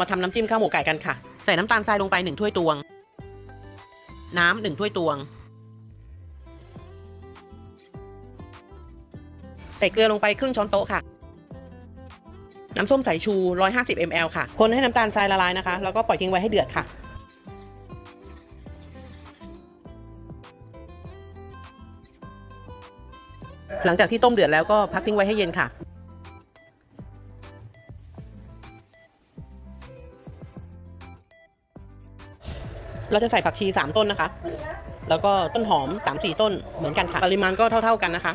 มาทำน้ำจิ้มข้าวหมกไก่กันค่ะ ใส่น้ำตาลทรายลงไปหนึ่งถ้วยตวง น้ำหนึ่งถ้วยตวง ใส่เกลือลงไปครึ่งช้อนโต๊ะค่ะ น้ำส้มสายชู 150 ml ค่ะ คนให้น้ำตาลทรายละลายนะคะ แล้วก็ปล่อยทิ้งไว้ให้เดือดค่ะหลังจากที่ต้มเดือดแล้วก็พักทิ้งไว้ให้เย็นค่ะ เราจะใส่ผักชี 3 ต้นนะคะ แล้วก็ต้นหอม 3-4 ต้นเหมือนกันค่ะ ปริมาณก็เท่า ๆกันนะคะ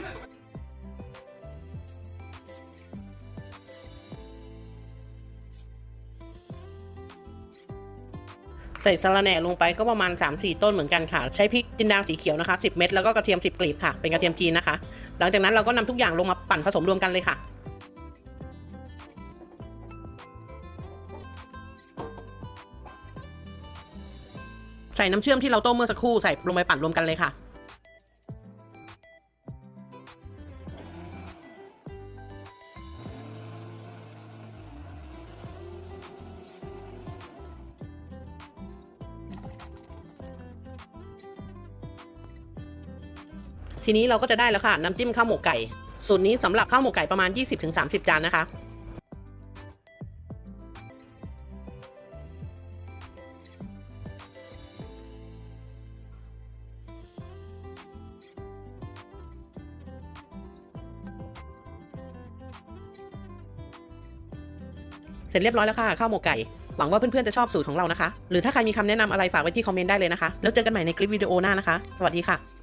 ใส่สะระแหน่ลงไปก็ประมาณ 3-4 ต้นเหมือนกันค่ะ ใช้พริกจินดาสีเขียวนะคะ 10 เม็ดแล้วก็กระเทียม 10กลีบค่ะ เป็นกระเทียมจีนนะคะ หลังจากนั้นเราก็นำทุกอย่างลงมาปั่นผสมรวมกันเลยค่ะ ใส่น้ำเชื่อมที่เราต้มเมื่อสักครู่ใส่ลงไปปั่นรวมกันเลยค่ะ ทีนี้เราก็จะได้แล้วค่ะ น้ำจิ้มข้าวหมกไก่ สูตรนี้สำหรับข้าวหมกไก่ประมาณ 20-30 จานนะคะ สร็จเรียบร้อยแล้วค่ะข้าวหมกไก่หวังว่าเพื่อนๆจะชอบสูตรของเรานะคะ หรือถ้าใครมีคำแนะนำอะไรฝากไว้ที่คอมเมนต์ได้เลยนะคะ แล้วเจอกันใหม่ในคลิปวิดีโอหน้านะคะ สวัสดีค่ะ